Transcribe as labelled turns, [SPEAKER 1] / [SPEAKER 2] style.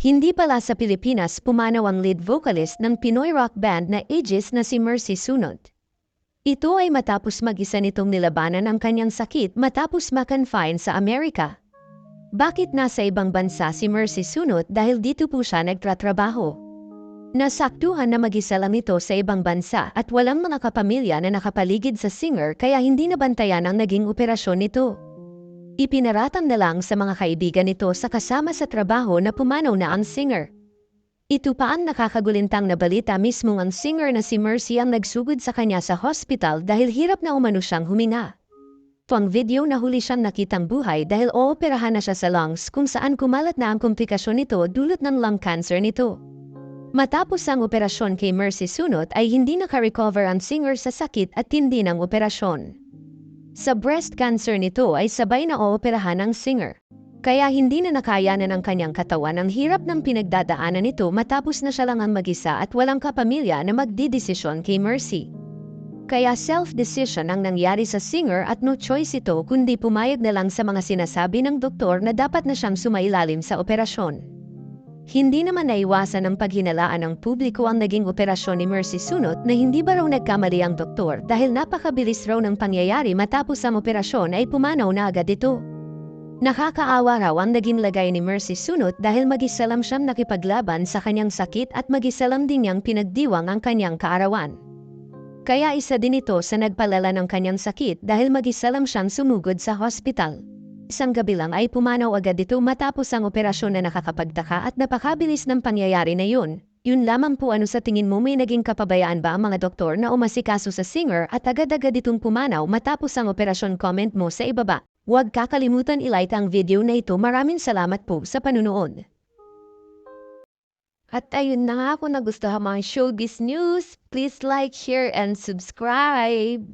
[SPEAKER 1] Hindi pala sa Pilipinas pumanaw ang lead vocalist ng Pinoy rock band na Aegis na si Mercy Sunod. Ito ay matapos mag-isa nitong nilabanan ang kanyang sakit matapos makonfine sa Amerika. Bakit nasa ibang bansa si Mercy Sunod dahil dito po siya nagtratrabaho? Nasaktuhan na mag-isa lang ito sa ibang bansa at walang mga kapamilya na nakapaligid sa singer kaya hindi nabantayan ang naging operasyon nito. Ipinaratam na lang sa mga kaibigan nito sa kasama sa trabaho na pumanaw na ang singer. Ito pa ang nakakagulintang na balita mismo ang singer na si Mercy ang nagsugod sa kanya sa hospital dahil hirap na umano siyang huminga. Ito ang video na huli siyang nakitang buhay dahil ooperahan na siya sa lungs kung saan kumalat na ang komplikasyon nito dulot ng lung cancer nito. Matapos ang operasyon kay Mercy Sunot ay hindi nakarecover ang singer sa sakit at tindi ng operasyon. Sa breast cancer nito ay sabay na ooperahan ng singer. Kaya hindi na nakayanan ng kanyang katawan ang hirap ng pinagdadaanan nito matapos na siya lang ang mag-isa at walang kapamilya na magdidesisyon kay Mercy. Kaya self-decision ang nangyari sa singer at no choice ito kundi pumayag na lang sa mga sinasabi ng doktor na dapat na siyang sumailalim sa operasyon. Hindi naman naiwasan ng paghinalaan ng publiko ang naging operasyon ni Mercy Sunot na hindi ba raw nagkamali ang doktor dahil napakabilis raw ng pangyayari matapos ang operasyon ay pumanaw na agad ito. Nakakaawa raw ang naging lagay ni Mercy Sunot dahil mag-isalam siyang nakipaglaban sa kanyang sakit at mag-isalam din niyang pinagdiwang ang kanyang kaarawan. Kaya isa din ito sa nagpalala ng kanyang sakit dahil mag-isalam siyang sumugod sa hospital. Isang gabi lang ay pumanaw agad ito matapos ang operasyon na nakakapagtaka at napakabilis ng pangyayari na yun. Yun lamang po ano sa tingin mo may naging kapabayaan ba ang mga doktor na umasikaso sa singer at agad-agad itong pumanaw matapos ang operasyon comment mo sa ibaba. Huwag kakalimutan i-like ang video na ito. Maraming salamat po sa panunood. At ayun na nga kung nagustuhan mga showbiz news, please like, share, and subscribe.